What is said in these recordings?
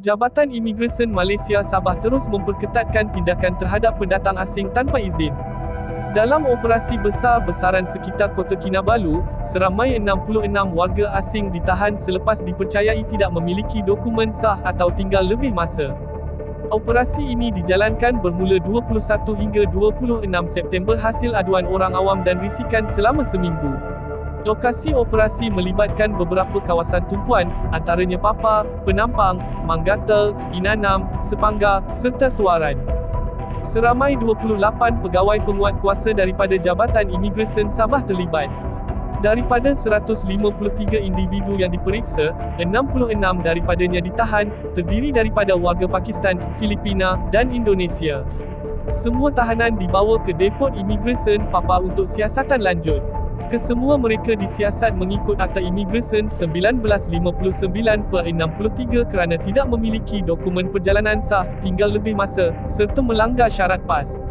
Jabatan Imigresen Malaysia Sabah terus memperketatkan tindakan terhadap pendatang asing tanpa izin. Dalam operasi besar-besaran sekitar Kota Kinabalu, seramai 66 warga asing ditahan selepas dipercayai tidak memiliki dokumen sah atau tinggal lebih masa. Operasi ini dijalankan bermula 21 hingga 26 September hasil aduan orang awam dan risikan selama seminggu. Lokasi operasi melibatkan beberapa kawasan tumpuan, antaranya Papa, Penampang, Manggata, Inanam, Sepangga, serta Tuaran. Seramai 28 pegawai penguat kuasa daripada Jabatan Imigresen Sabah terlibat. Daripada 153 individu yang diperiksa, 66 daripadanya ditahan, terdiri daripada warga Pakistan, Filipina, dan Indonesia. Semua tahanan dibawa ke Depot Imigresen Papa untuk siasatan lanjut. Kesemua mereka disiasat mengikut Akta Imigresen 1959 per 63 kerana tidak memiliki dokumen perjalanan sah, tinggal lebih masa, serta melanggar syarat PAS.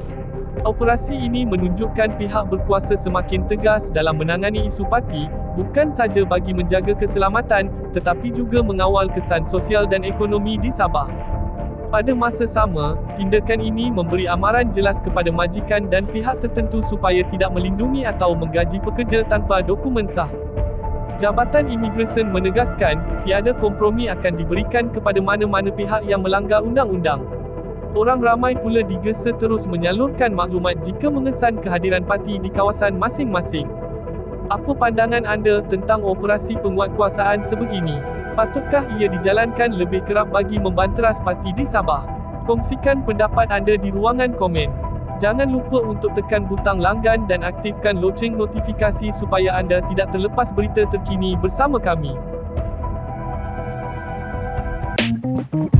Operasi ini menunjukkan pihak berkuasa semakin tegas dalam menangani isu parti, bukan saja bagi menjaga keselamatan, tetapi juga mengawal kesan sosial dan ekonomi di Sabah. Pada masa sama, tindakan ini memberi amaran jelas kepada majikan dan pihak tertentu supaya tidak melindungi atau menggaji pekerja tanpa dokumen sah. Jabatan Imigresen menegaskan, tiada kompromi akan diberikan kepada mana-mana pihak yang melanggar undang-undang. Orang ramai pula digesa terus menyalurkan maklumat jika mengesan kehadiran parti di kawasan masing-masing. Apa pandangan anda tentang operasi penguatkuasaan sebegini? Patutkah ia dijalankan lebih kerap bagi membanteras parti di Sabah? Kongsikan pendapat anda di ruangan komen. Jangan lupa untuk tekan butang langgan dan aktifkan loceng notifikasi supaya anda tidak terlepas berita terkini bersama kami. thank you